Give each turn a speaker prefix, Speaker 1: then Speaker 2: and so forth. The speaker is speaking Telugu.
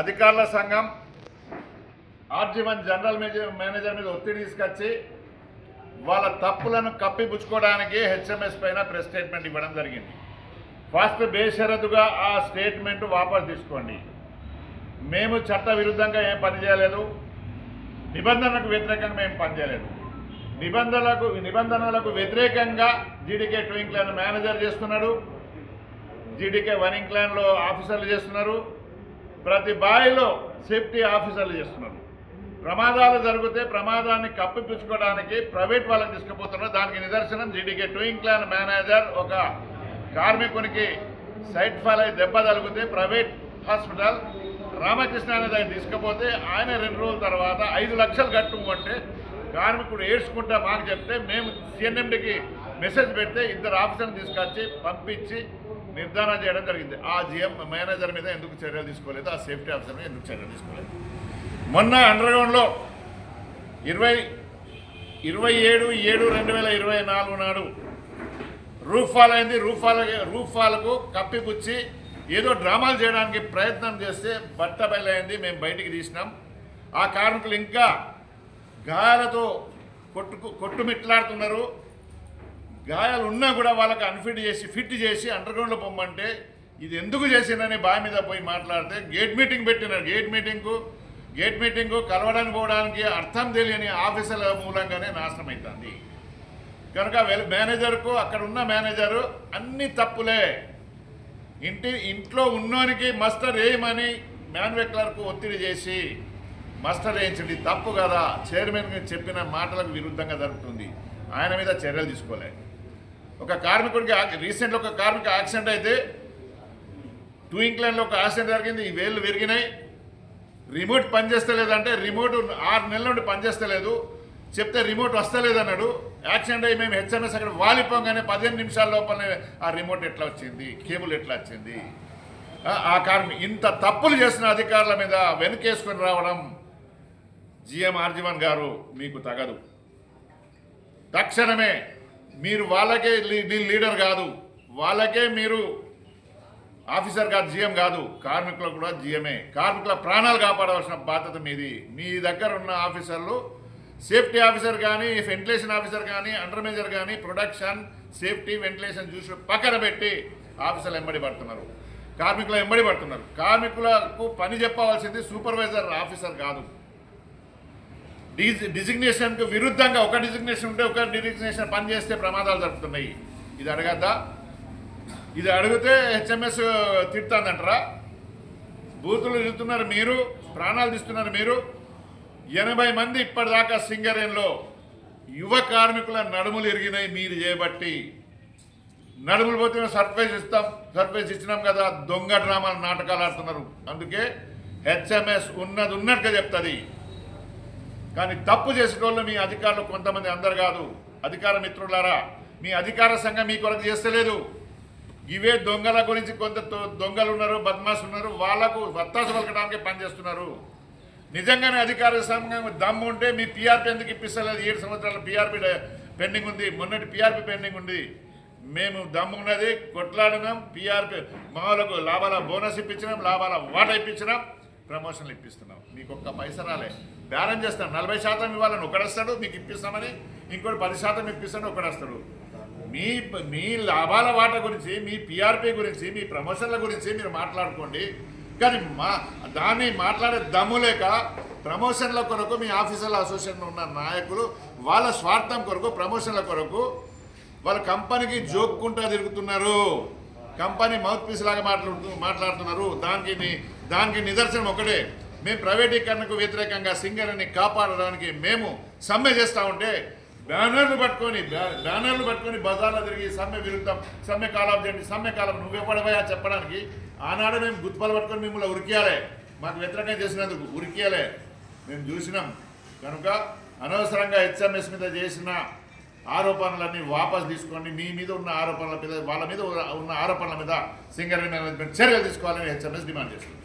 Speaker 1: అధికారుల సంఘం ఆర్జీవన్ జనరల్ మేనేజర్ మీద ఒత్తిడి తీసుకొచ్చి వాళ్ళ తప్పులను కప్పిపుచ్చుకోవడానికి హెచ్ఎంఎస్ పైన ప్రెస్ స్టేట్మెంట్ ఇవ్వడం జరిగింది. ఫస్ట్ బేషరతుగా ఆ స్టేట్మెంట్ వాపస్ తీసుకోండి. మేము చట్ట విరుద్ధంగా ఏం పని చేయలేదు నిబంధనలకు వ్యతిరేకంగా మేము పనిచేయలేదు. నిబంధనలకు నిబంధనలకు వ్యతిరేకంగా జీడీకే ట్వింక్లను మేనేజర్ చేస్తున్నాడు. జీడీకే వనింగ్ క్లాన్లో ఆఫీసర్లు చేస్తున్నారు. ప్రతి బాయిలో సేఫ్టీ ఆఫీసర్లు చేస్తున్నారు. ప్రమాదాలు జరిగితే ప్రమాదాన్ని కప్పిపుచ్చుకోవడానికి ప్రైవేట్ వాళ్ళకి తీసుకుపోతున్నారు. దానికి నిదర్శనం జీడీకే టూయింగ్ క్లాన్ మేనేజర్ ఒక కార్మికునికి సైట్ ఫాల్ అయి దెబ్బ తగిలితే ప్రైవేట్ హాస్పిటల్ రామకృష్ణ అనే దగ్గర తీసుకుపోతే ఆయన రెండు రోజుల తర్వాత ఐదు లక్షలు కట్టుకుంటే కార్మికుడు ఏడ్చుకుంటా మాకు చెప్తే మేము సిఎన్ఎండికి మెసేజ్ పెడితే ఇద్దరు ఆఫీసర్ని తీసుకొచ్చి పంపించి నిర్ధారణ చేయడం జరిగింది. ఆ జిఎం మేనేజర్ మీద ఎందుకు చర్యలు తీసుకోలేదు? ఆ సేఫ్టీ ఆఫీసర్ మీద ఎందుకు చర్యలు తీసుకోలేదు? మొన్న అండర్గ్రౌండ్లో ఇరవై ఇరవై ఏడు ఏడు రెండు వేల ఇరవై నాలుగు నాడు రూఫ్ ఫాల్ అయింది. రూఫ్ ఫాల్ రూఫ్ ఫాల్కు కప్పిపుచ్చి ఏదో డ్రామాలు చేయడానికి ప్రయత్నం చేస్తే బట్ట బయలైంది. మేము బయటికి తీసినాం. ఆ కార్మికులు ఇంకా గాయాలతో కొట్టుకు కొట్టుమిట్లాడుతున్నారు. గాయాలు ఉన్నా కూడా వాళ్ళకి అన్ఫిట్ చేసి ఫిట్ చేసి అండర్గ్రౌండ్లో పొమ్మంటే ఇది ఎందుకు చేసిందని బావి మీద పోయి మాట్లాడితే గేట్ మీటింగ్ పెట్టినారు. గేట్ మీటింగ్కు గేట్ మీటింగ్కు కలవడానికి పోవడానికి అర్థం తెలియని ఆఫీసర్ల మూలంగానే నాశనం అవుతుంది కనుక వెల్ మేనేజర్కు అక్కడ ఉన్న మేనేజరు అన్ని తప్పులే. ఇంటి ఇంట్లో ఉన్నోనికి మస్టర్ వేయమని మ్యానుఫ్యాక్చరర్కు ఒత్తిడి చేసి మస్టర్ వేయించండి తప్పు కదా. చైర్మన్ చెప్పిన మాటలకు విరుద్ధంగా జరుగుతుంది. ఆయన మీద చర్యలు తీసుకోలేదు ఒక కార్మికుడికి రీసెంట్ రీసెంట్లో ఒక కార్మిక యాక్సిడెంట్ అయితే టూ ఇంక్లైన్లో ఒక యాక్సిడెంట్ జరిగింది ఈ వేళ్ళు విరిగినాయి. రిమోట్ పనిచేస్తలేదంటే రిమోట్ ఆరు నెలల నుండి పనిచేస్తలేదు. చెప్తే రిమోట్ వస్తలేదు అన్నాడు యాక్సిడెంట్ అయ్యి మేము హెచ్ఎంఎస్ అక్కడ వాలిపోగానే పదిహేను నిమిషాల లోపలనే ఆ రిమోట్ ఎట్లా వచ్చింది కేబుల్ ఎట్లా వచ్చింది? ఆ- ఆ కార్మి ఇంత తప్పులు చేసిన అధికారుల మీద వెనుకేసుకొని రావడం జిఎం ఆర్జీవన్ గారు మీకు తగదు. తక్షణమే మీరు వాళ్ళకే లీ- లీడర్ కాదు. వాళ్ళకే మీరు ఆఫీసర్ కాదు జిఎం కాదు. కార్మికులకు కూడా జిఎంఏ. కార్మికుల ప్రాణాలు కాపాడవలసిన బాధ్యత మీది. మీ దగ్గర ఉన్న ఆఫీసర్లు సేఫ్టీ ఆఫీసర్ కానీ వెంటిలేషన్ ఆఫీసర్ కానీ అండర్ మేజర్ కానీ ప్రొడక్షన్ సేఫ్టీ వెంటిలేషన్ చూసి పక్కన పెట్టి ఆఫీసర్లు ఎంబడి పడుతున్నారు. కార్మికులు ఎంబడి పడుతున్నారు. కార్మికులకు పని చెప్పవలసింది సూపర్వైజర్ ఆఫీసర్ కాదు. డిజిగ్నేషన్కు విరుద్ధంగా ఒక డిజిగ్నేషన్ ఉంటే ఒక డిజిగ్నేషన్ పని చేస్తే ప్రమాదాలు జరుగుతున్నాయి ఇది అడగద్దా? ఇది అడిగితే హెచ్ఎంఎస్ తిడుతుందంటారా? బూతులు తిడుతున్నారు మీరు ప్రాణాలు తీస్తున్నారు మీరు. ఎనభై మంది ఇప్పటిదాకా సింగరేన్లో యువ కార్మికుల నడుములు ఎరిగినాయి మీరు చేయబట్టి నడుములు పోతే సర్ప్రైజ్ ఇస్తాం సర్ప్రైజ్ ఇచ్చినాం కదా దొంగ డ్రామాలు నాటకాలు ఆడుతున్నారు. అందుకే హెచ్ఎంఎస్ ఉన్నది ఉన్నట్టుగా చెప్తుంది. కానీ తప్పు చేసేటోళ్ళు మీ అధికారులు కొంతమంది అందరు కాదు. అధికార మిత్రులారా మీ అధికార సంఘం మీ కొరకు చేస్తలేదు. ఇవే దొంగల గురించి కొంత దొంగలు ఉన్నారు బద్మాస్ ఉన్నారు వాళ్ళకు వత్తాసు పలకడానికి పనిచేస్తున్నారు నిజంగానే అధికార సంఘం దమ్ము ఉంటే మీ పీఆర్పీ ఎందుకు ఇప్పిస్తలేదు? ఏడు సంవత్సరాల పీఆర్పీ పెండింగ్ ఉంది. మొన్నటి పీఆర్పీ పెండింగ్ ఉంది. మేము దమ్ము ఉన్నది కొట్లాడినాం పీఆర్పీ మామూలకు లాభాల బోనస్ ఇప్పించినాం లాభాల వాటా ఇప్పించినాం. ప్రమోషన్లు ఇప్పిస్తున్నాం మీకు ఒక్క పైసా రాలే. బేరం చేస్తాను. నలభై శాతం ఇవ్వాలని ఒకడేస్తాడు మీకు ఇప్పిస్తామని ఇంకోటి పది శాతం ఇప్పిస్తాడు ఒకడొస్తాడు. మీ మీ లాభాల వాట గురించి మీ పిఆర్పి గురించి మీ ప్రమోషన్ల గురించి మీరు మాట్లాడుకోండి. కానీ మా దాన్ని మాట్లాడే దమ్ము లేక ప్రమోషన్ల కొరకు మీ ఆఫీసర్ల అసోసియేషన్ ఉన్న నాయకులు వాళ్ళ స్వార్థం కొరకు ప్రమోషన్ల కొరకు వాళ్ళ కంపెనీకి జోక్కుంటా తిరుగుతున్నారు. కంపెనీ మౌత్ పీస్ లాగా మాట్లాడుతూ మాట్లాడుతున్నారు. దానికి దానికి నిదర్శనం ఒకటే మేము ప్రైవేటీకరణకు వ్యతిరేకంగా సింగర్ని కాపాడడానికి మేము సమ్మె చేస్తూ ఉంటే బ్యానర్లు పట్టుకొని బ్యానర్లు పట్టుకొని బజార్లో తిరిగి సమ్మె విరుద్ధం సమ్మె కాలం చేయండి సమ్మె కాలం నువ్వెప్పడపోయా చెప్పడానికి? ఆనాడు మేము గుర్తుపలు పట్టుకొని మిమ్మల్ని ఉరికియాలే మాకు వ్యతిరేకంగా చేసినందుకు ఉరికియాలే మేము చూసినాం. కనుక అనవసరంగా హెచ్ఎంఎస్ మీద చేసిన ఆరోపణలన్నీ వాపస్ తీసుకోండి మీ మీద ఉన్న ఆరోపణల మీద వాళ్ళ మీద ఉన్న ఆరోపణల మీద సింగర్ మేనేజ్మెంట్ చర్యలు తీసుకోవాలని హెచ్ఎంఎస్ డిమాండ్ చేస్తుంది.